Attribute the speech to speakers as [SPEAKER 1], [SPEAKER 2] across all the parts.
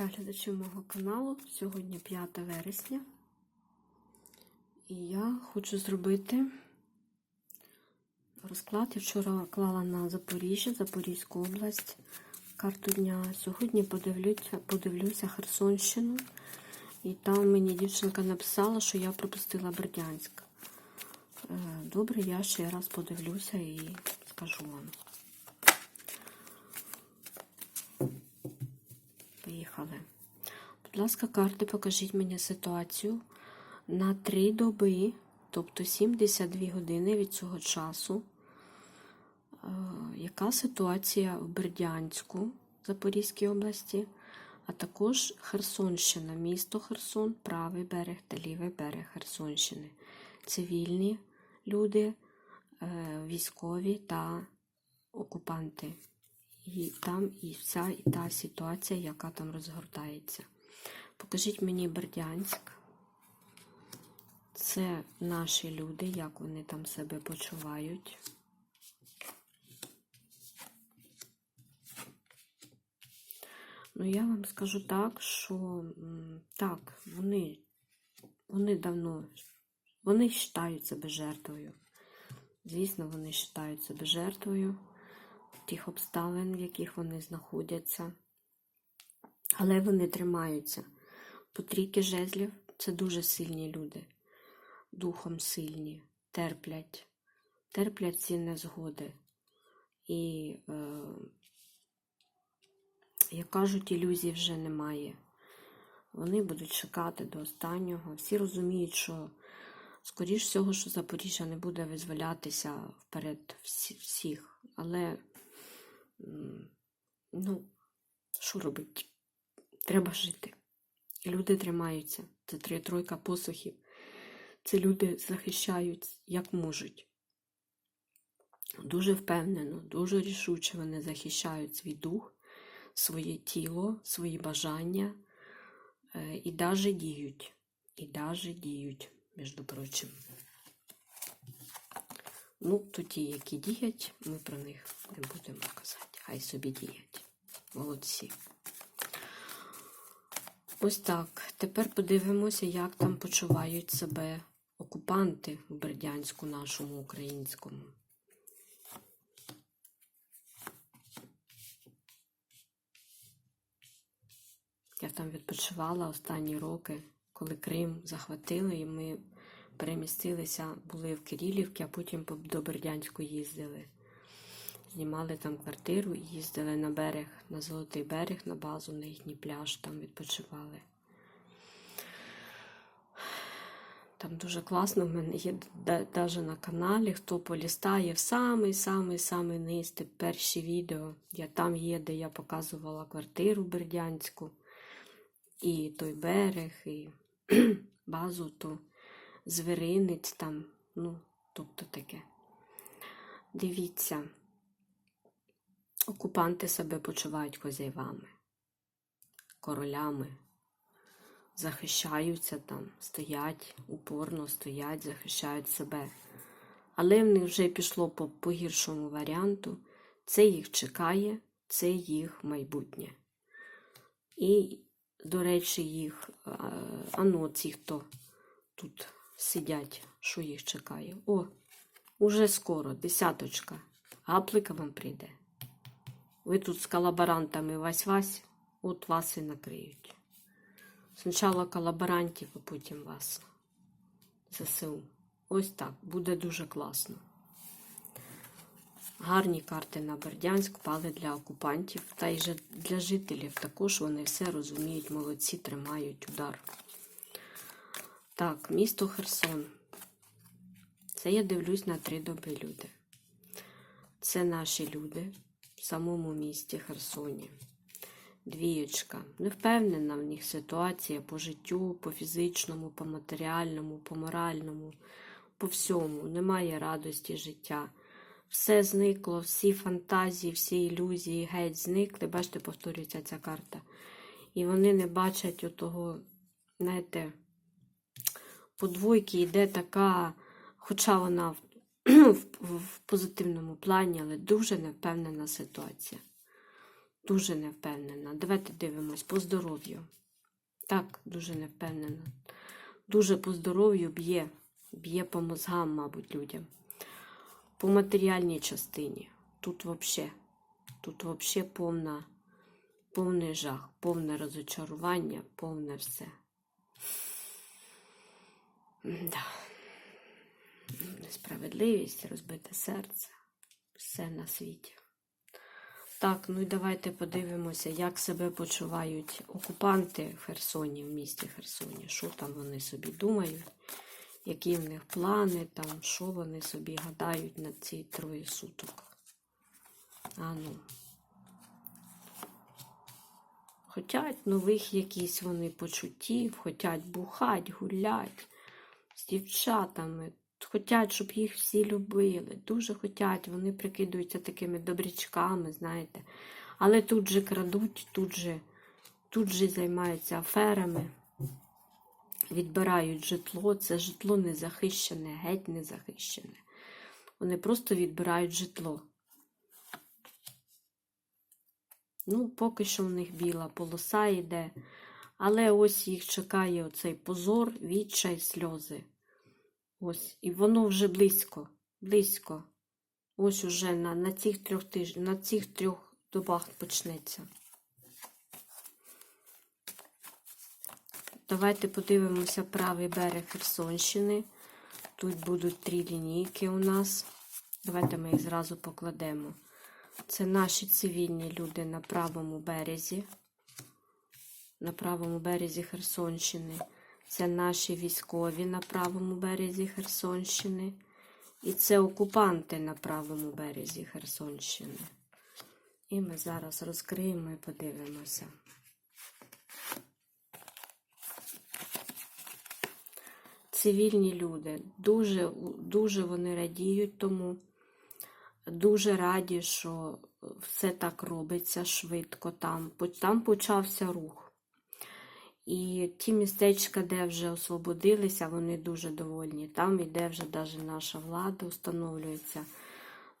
[SPEAKER 1] та глядачів мого каналу. Сьогодні 5 вересня. І я хочу зробити розклад. Я вчора клала на Запоріжжя, Запорізьку область, карту дня. Сьогодні подивлюся, подивлюся Херсонщину. І там мені дівчинка написала, що я пропустила Бердянськ. Е, Добре, я ще раз подивлюся і скажу вам. Поїхали. Будь ласка, карти, покажіть мені ситуацію на 3 доби, тобто 72 години від цього часу. Е, Яка ситуація в Бердянську, Запорізькій області, а також Херсонщина, місто Херсон, правий берег та лівий берег Херсонщини. Цивільні люди, е, військові та окупанти. І там і вся і та ситуація, яка там розгортається. Покажіть мені Бердянськ. Це наші люди, як вони там себе почувають. Ну, я вам скажу так, що так, вони, вони давно, вони вважають себе жертвою. Звісно, вони вважають себе жертвою тих обставин, в яких вони знаходяться. Але вони тримаються. По трійки жезлів це дуже сильні люди, духом сильні, терплять, терплять ці незгоди. І, е, як кажуть, ілюзій вже немає. Вони будуть чекати до останнього. Всі розуміють, що, скоріш всього, що Запоріжжя не буде визволятися вперед всіх. Але, ну, що робити? Треба жити. Люди тримаються. Це три тройка посухів. Це люди захищають як можуть. Дуже впевнено, дуже рішуче вони захищають свій дух, своє тіло, свої бажання е, і навіть діють. І навіть діють, між прочим. Ну, то ті, які діють, ми про них не будемо казати. Хай собі діють. Молодці. Ось так. Тепер подивимося, як там почувають себе окупанти в Бердянську нашому українському. Я там відпочивала останні роки, коли Крим захватили, і ми перемістилися, були в Кирилівці, а потім до Бердянську їздили. Знімали там квартиру і їздили на берег, на Золотий берег, на базу, на їхній пляж, там відпочивали. Там дуже класно, в мене є навіть на каналі, хто полістає в самий-самий-самий низ, перші відео. Я там є, де я показувала квартиру Бердянську, і той берег, і базу, то звіринець там, ну, тобто таке. Дивіться, окупанти себе почувають козяйвами, королями захищаються там, стоять, упорно стоять, захищають себе. Але в них вже пішло по погіршому варіанту. Це їх чекає, це їх майбутнє. І, до речі, їх, а, а ну, ці, хто тут сидять, що їх чекає. О, уже скоро, десяточка. Гаплика вам прийде. Ви тут з колаборантами вась-вась, от вас і накриють. Спочатку колаборантів, а потім вас. ЗСУ. Ось так. Буде дуже класно. Гарні карти на Бердянськ пали для окупантів, та й для жителів також вони все розуміють, молодці, тримають удар. Так, місто Херсон. Це я дивлюсь на три доби люди. Це наші люди в самому місті Херсоні. Двієчка. Не впевнена в них ситуація по життю, по фізичному, по матеріальному, по моральному, по всьому. Немає радості життя. Все зникло, всі фантазії, всі ілюзії геть зникли. Бачите, повторюється ця карта. І вони не бачать отого, знаєте, по двойки йде така, хоча вона в, позитивному плані, але дуже невпевнена ситуація. Дуже не впевнена. Давайте дивимось по здоров'ю. Так, дуже не впевнена. Дуже по здоров'ю б'є. Б'є по мозгам, мабуть, людям. По матеріальній частині. Тут взагалі, тут взагалі повна, повний жах, повне розочарування, повне все. Да. Несправедливість, розбите серце. Все на світі. Так, ну і давайте подивимося, як себе почувають окупанти в Херсоні, в місті Херсоні. Що там вони собі думають, які в них плани, там, що вони собі гадають на ці троє суток. А ну. Хотять нових якісь вони почуттів, хотять бухать, гулять з дівчатами. Хотять, щоб їх всі любили. Дуже хотять, вони прикидаються такими добрячками, знаєте. Але тут же крадуть, тут же, тут же займаються аферами, відбирають житло. Це житло не захищене, геть не захищене. Вони просто відбирають житло. Ну, поки що в них біла полоса йде. Але ось їх чекає оцей позор, відчай, сльози. Ось, і воно вже близько, близько. Ось уже на, на цих трьох тиж... на цих трьох добах почнеться. Давайте подивимося правий берег Херсонщини. Тут будуть три лінійки у нас. Давайте ми їх зразу покладемо. Це наші цивільні люди на правому березі. На правому березі Херсонщини. Це наші військові на правому березі Херсонщини. І це окупанти на правому березі Херсонщини. І ми зараз розкриємо і подивимося. Цивільні люди. Дуже, дуже вони радіють тому. Дуже раді, що все так робиться швидко там. Там почався рух. І ті містечка, де вже освободилися, вони дуже довольні. Там іде вже навіть наша влада встановлюється.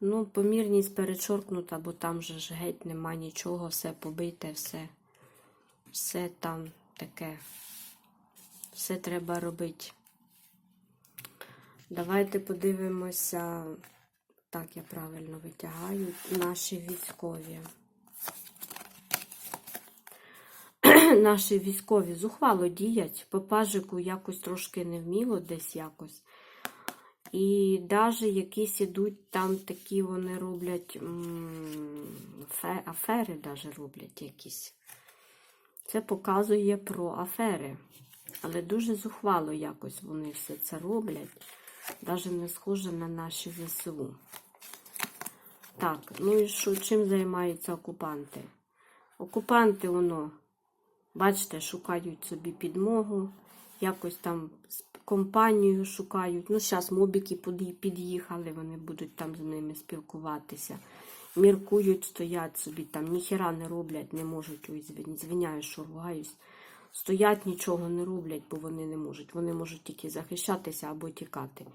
[SPEAKER 1] Ну, помірність перечоркнута, бо там же ж геть нема нічого, все побите, все, все там таке. Все треба робити. Давайте подивимося, так я правильно витягаю, наші військові. наші військові зухвало діять, по пажику якось трошки невміло десь якось. І навіть якісь ідуть там такі вони роблять афери даже роблять якісь. Це показує про афери. Але дуже зухвало якось вони все це роблять. Навіть не схоже на наші ЗСУ. Так, ну і що, чим займаються окупанти? Окупанти, воно. Бачите, шукають собі підмогу, якось там компанію шукають. Ну, зараз мобіки під'їхали, вони будуть там з ними спілкуватися. Міркують, стоять собі там, ніхіра не роблять, не можуть. Ой, звиняю, що ругаюсь. Стоять, нічого не роблять, бо вони не можуть. Вони можуть тільки захищатися або тікати.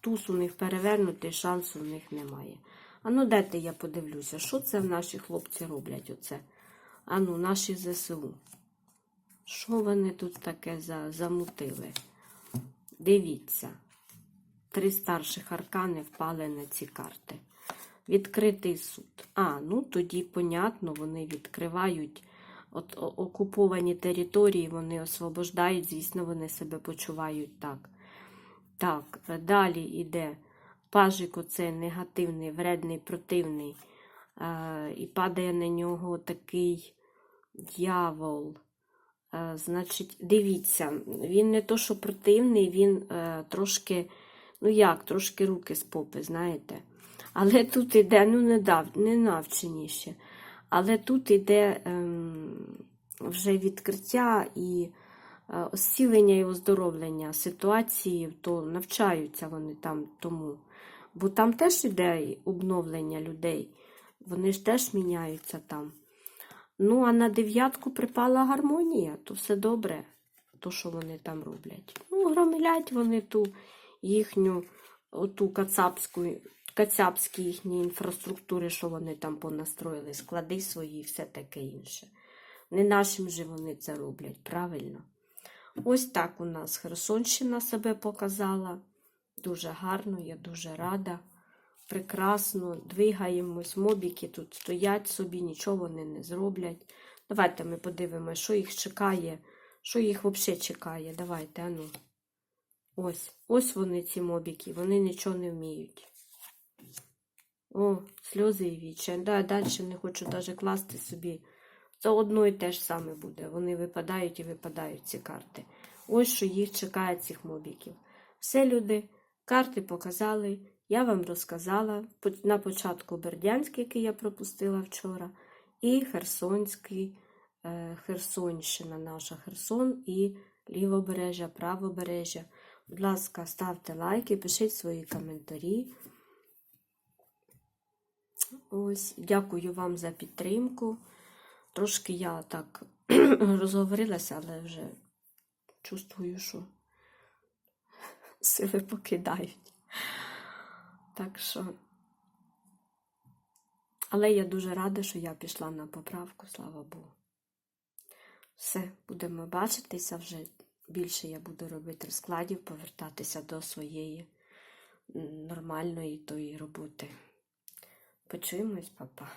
[SPEAKER 1] Туз у них перевернутий, шансу в них немає. А ну дайте я подивлюся, що це наші хлопці роблять оце? А ну, наші ЗСУ. Що вони тут таке за, замутили? Дивіться, три старших аркани впали на ці карти. Відкритий суд. А, ну тоді, понятно, вони відкривають от, окуповані території, вони освобождають, звісно, вони себе почувають так. Так, далі йде пажик оце негативний, вредний, противний. Е, і падає на нього такий дьявол. Е, значить, дивіться, він не то, що противний, він е, трошки, ну як, трошки руки з попи, знаєте. Але тут іде, ну, не, дав, не навченіше. Але тут іде е, вже відкриття і е, осілення і оздоровлення ситуації, то навчаються вони там тому. Бо там теж іде обновлення людей, вони ж теж міняються там. Ну, а на дев'ятку припала гармонія, то все добре, то, що вони там роблять. Ну, громилять вони ту їхню оту кацапську, кацапські їхні інфраструктури, що вони там понастроїли, склади свої і все таке інше. Не нашим же вони це роблять, правильно? Ось так у нас Херсонщина себе показала. Дуже гарно, я дуже рада. Прекрасно, двигаємось, мобіки тут стоять собі, нічого вони не зроблять. Давайте ми подивимося, що їх чекає, що їх взагалі чекає. Давайте, ану. Ось, ось вони, ці мобіки, вони нічого не вміють. О, сльози і віче. Да, далі не хочу навіть класти собі. Це одно і те ж саме буде. Вони випадають і випадають ці карти. Ось що їх чекає цих мобіків. Все, люди, карти показали. Я вам розказала на початку Бердянський, який я пропустила вчора, і Херсонський, е, Херсонщина наша Херсон і лівобережжя, правобережжя. Будь ласка, ставте лайки, пишіть свої коментарі. Ось, дякую вам за підтримку. Трошки я так розговорилася, але вже чувствую, що сили покидають. Так що. Але я дуже рада, що я пішла на поправку, слава Богу. Все, будемо бачитися вже. Більше я буду робити розкладів, повертатися до своєї нормальної тої роботи. Почуємось, папа.